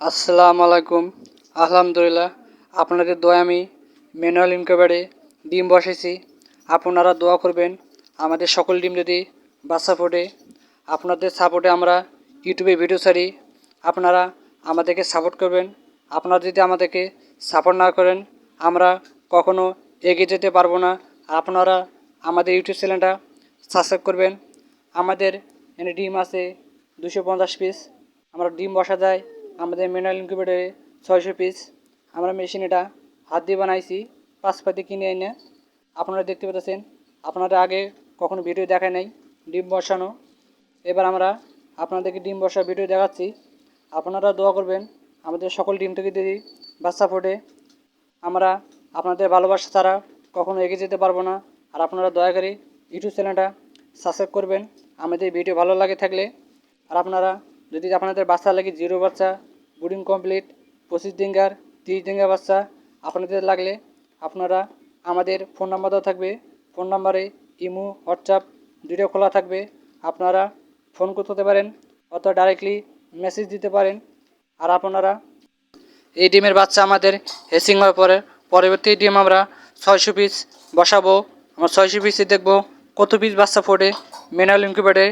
আসসালামু আলাইকুম। আলহামদুলিল্লাহ, আপনাদের দোয়া আমি ম্যানুয়াল ইনকিউবেটরে ডিম বসেছি আপনারা দোয়া করবেন, আমাদের সকল ডিম যদি বাচ্চা ফোটে, আপনাদের সাপোর্টে আমরা ইউটিউবে ভিডিও ছাড়ি। আপনারা আমাদেরকে সাপোর্ট করবেন। আপনারা যদি আমাদেরকে সাপোর্ট না করেন, আমরা কখনো এগিয়ে যেতে পারব না। আপনারা আমাদের ইউটিউব চ্যানেলটা সাবস্ক্রাইব করবেন। আমাদের এখানে ডিম আছে দুশো পঞ্চাশ পিস আমরা ডিম বসা যায়। আমাদের মিনারেল ইনকিউবেটরে ছয়শো পিস আমরা মেশিন এটা হাত দিয়ে বানাইছি পাঁচ পাতি কিনে এনে। আপনারা দেখতে পাচ্ছেন আপনারা আগে কখনো ভিডিও দেখায় নাই, ডিম বসানো। এবার আমরা আপনাদেরকে ডিম বসা ভিডিও দেখাচ্ছি। আপনারা দোয়া করবেন, আমাদের সকল ডিম থেকে যদি বাচ্চা ফোটে আমরা আপনাদের ভালোবাসা ছাড়া কখনো এগিয়ে যেতে পারব না। আর আপনারা দয়া করে ইউটিউব চ্যানেলটা সাবস্ক্রাইব করবেন। আমাদের ভিডিও ভালো লাগে থাকলে। আর আপনারা যদি আপনাদের বাচ্চা লাগে জিরো বাচ্চা বুডিং কমপ্লিট পঁচিশ ডিঙ্গার, তিরিশ দিনকার বাচ্চা আপনাদের লাগলে আপনারা আমাদের ফোন নাম্বার দেওয়া থাকবে। ফোন নাম্বারে ইমো, হোয়াটসঅ্যাপ দুটো খোলা থাকবে। আপনারা ফোন করতে পারেন, অথবা ডাইরেক্টলি মেসেজ দিতে পারেন। আর আপনারা এই ডিমের বাচ্চা আমাদের হেসিং হওয়ার পরে, পরবর্তী ডিম আমরা ছয়শো পিস বসাবো। আমরা ছয়শো পিসে দেখব, কত পিস বাচ্চা ফোটে ম্যানুয়াল ইনকিউবেটরে